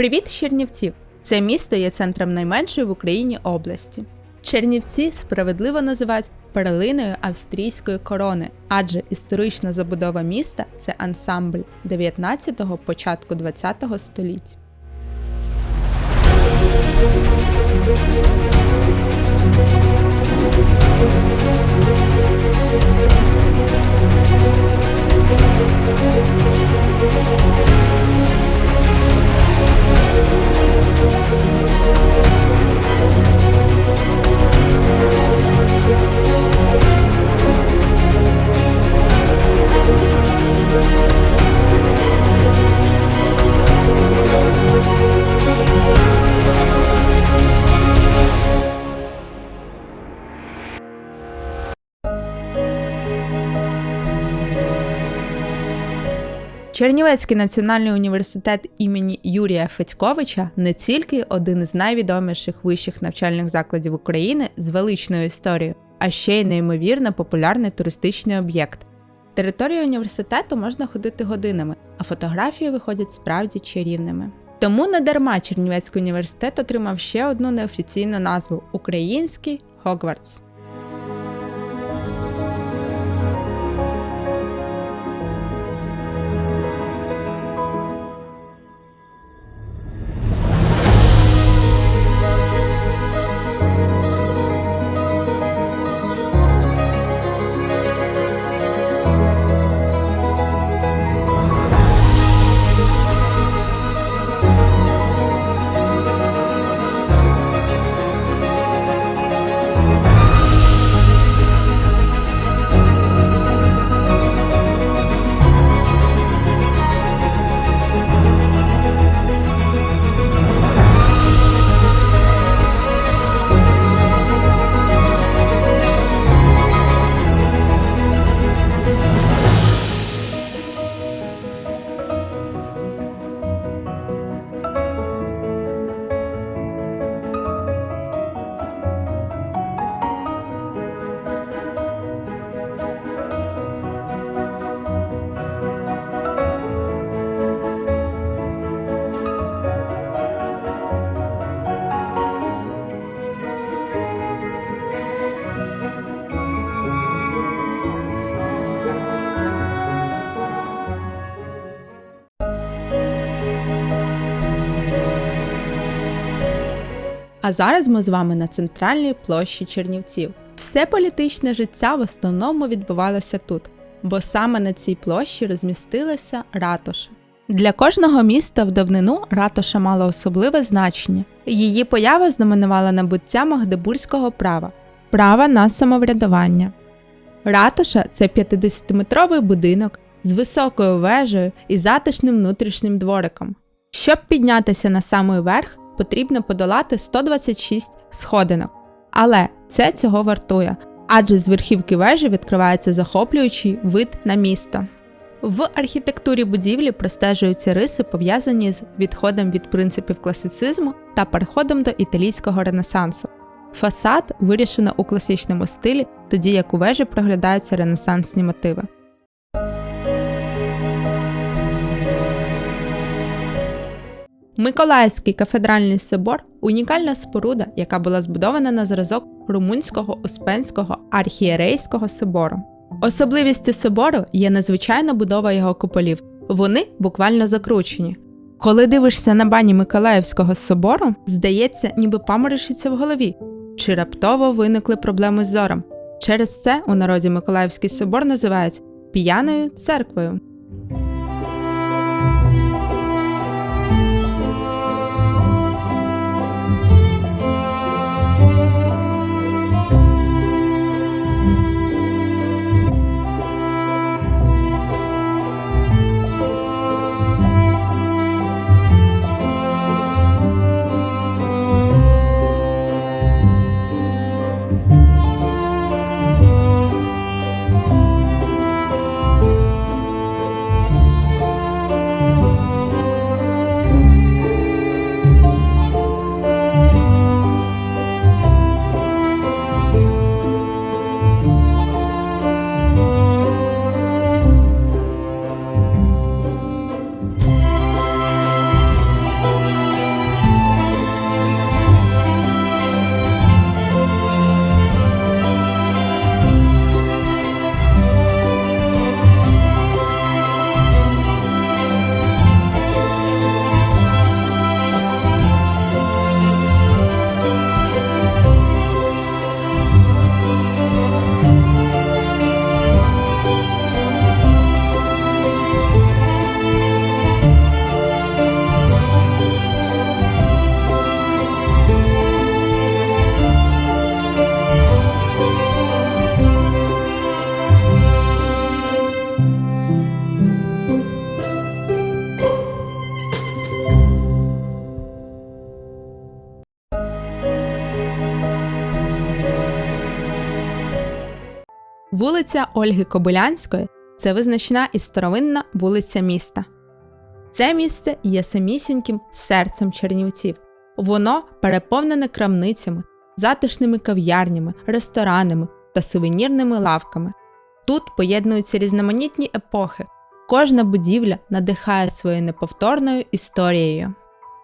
Привіт, Чернівці! Це місто є центром найменшої в Україні області. Чернівці справедливо називають перлиною австрійської корони, адже історична забудова міста це ансамбль 19-го, початку 20-го століть. Чернівецький національний університет імені Юрія Федьковича не тільки один із найвідоміших вищих навчальних закладів України з величною історією, а ще й неймовірно популярний туристичний об'єкт. Територію університету можна ходити годинами, а фотографії виходять справді чарівними. Тому не дарма Чернівецький університет отримав ще одну неофіційну назву Український Хогвартс. А зараз ми з вами на центральній площі Чернівців. Все політичне життя в основному відбувалося тут, бо саме на цій площі розмістилася ратуша. Для кожного міста в давнину ратуша мала особливе значення. Її поява знаменувала набуття магдебурзького права права на самоврядування. Ратуша це 50-метровий будинок з високою вежею і затишним внутрішнім двориком. Щоб піднятися на самий верх, потрібно подолати 126 сходинок. Але це цього вартує, адже з верхівки вежі відкривається захоплюючий вид на місто. В архітектурі будівлі простежуються риси, пов'язані з відходом від принципів класицизму та переходом до італійського ренесансу. Фасад вирішено у класичному стилі, тоді як у вежі проглядаються ренесансні мотиви. Миколаївський кафедральний собор унікальна споруда, яка була збудована на зразок румунського успенського архієрейського собору. Особливістю собору є незвичайна будова його куполів. Вони буквально закручені. Коли дивишся на бані Миколаївського собору, здається, ніби паморочиться в голові, чи раптово виникли проблеми з зором. Через це у народі Миколаївський собор називають п'яною церквою. Вулиця Ольги Кобилянської це визначна і старовинна вулиця міста. Це місце є самісіньким серцем Чернівців. Воно переповнене крамницями, затишними кав'ярнями, ресторанами та сувенірними лавками. Тут поєднуються різноманітні епохи. Кожна будівля надихає своєю неповторною історією.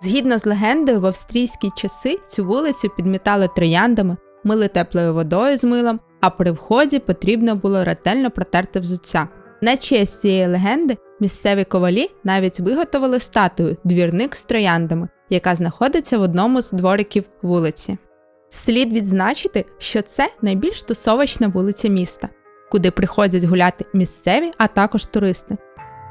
Згідно з легендою, в австрійські часи цю вулицю підмітали трояндами, мили теплою водою з милом, а при вході потрібно було ретельно протерти взуття. На честь цієї легенди місцеві ковалі навіть виготовили статую двірник з трояндами, яка знаходиться в одному з двориків вулиці. Слід відзначити, що це найбільш тусовочна вулиця міста, куди приходять гуляти місцеві, а також туристи.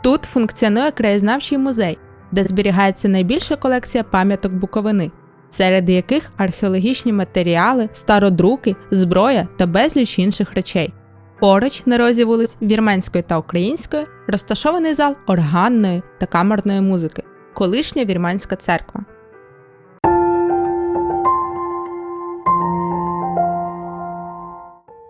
Тут функціонує краєзнавчий музей, де зберігається найбільша колекція пам'яток Буковини, серед яких археологічні матеріали, стародруки, зброя та безліч інших речей. Поруч на розі вулиць Вірменської та Української розташований зал органної та камерної музики, колишня вірменська церква.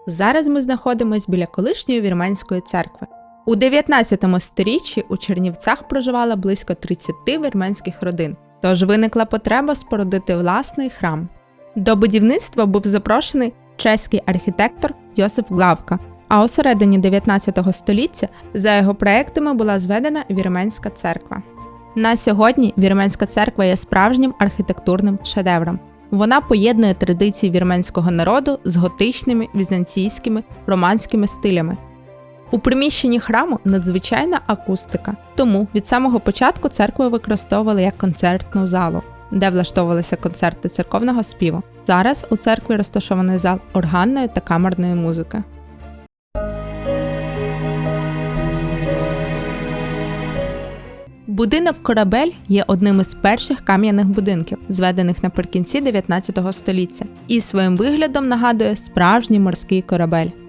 Зараз ми знаходимося біля колишньої вірменської церкви. У 19 сторіччі у Чернівцях проживало близько 30 вірменських родин, тож виникла потреба спорудити власний храм. До будівництва був запрошений чеський архітектор Йосип Главка, а у середині 19 століття за його проектами була зведена вірменська церква. На сьогодні вірменська церква є справжнім архітектурним шедевром. Вона поєднує традиції вірменського народу з готичними, візантійськими, романськими стилями. У приміщенні храму надзвичайна акустика, тому від самого початку церкву використовували як концертну залу, де влаштовувалися концерти церковного співу. Зараз у церкві розташований зал органної та камерної музики. Будинок Корабель є одним із перших кам'яних будинків, зведених наприкінці 19 століття, і своїм виглядом нагадує справжній морський корабель.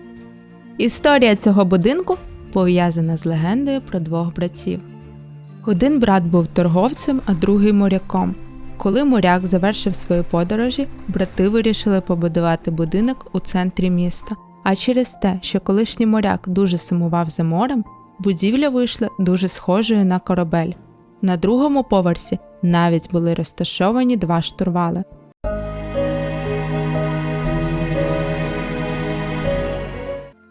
Історія цього будинку пов'язана з легендою про двох братів. Один брат був торговцем, а другий моряком. Коли моряк завершив свої подорожі, брати вирішили побудувати будинок у центрі міста. А через те, що колишній моряк дуже сумував за морем, будівля вийшла дуже схожою на корабель. На другому поверсі навіть були розташовані два штурвали.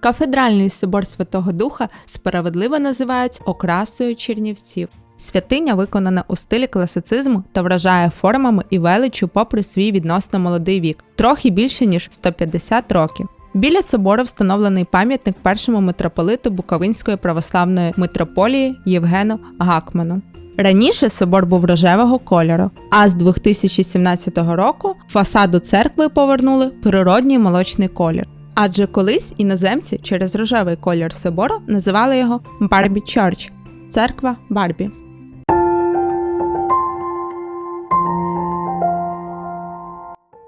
Кафедральний собор Святого Духа справедливо називають окрасою чернівців. Святиня виконана у стилі класицизму та вражає формами і величчю попри свій відносно молодий вік, трохи більше ніж 150 років. Біля собору встановлений пам'ятник першому митрополиту Буковинської православної митрополії Євгену Гакману. Раніше собор був рожевого кольору, а з 2017 року фасаду церкви повернули природній молочний колір. Адже колись іноземці через рожевий колір собору називали його Барбі Чорч церква Барбі.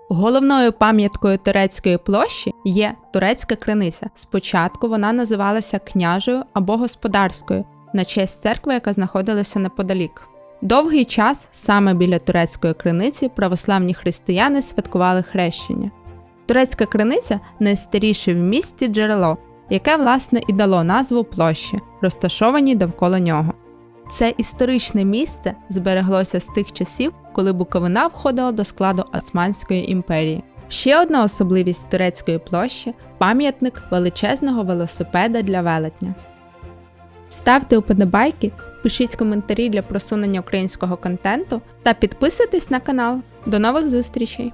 Головною пам'яткою турецької площі є турецька криниця. Спочатку вона називалася княжою або господарською на честь церкви, яка знаходилася неподалік. Довгий час саме біля турецької криниці православні християни святкували хрещення. Турецька криниця найстаріше в місті джерело, яке власне і дало назву площі, розташованій довкола нього. Це історичне місце збереглося з тих часів, коли Буковина входила до складу Османської імперії. Ще одна особливість турецької площі пам'ятник величезного велосипеда для велетня. Ставте уподобайки, пишіть коментарі для просунення українського контенту та підписуйтесь на канал. До нових зустрічей!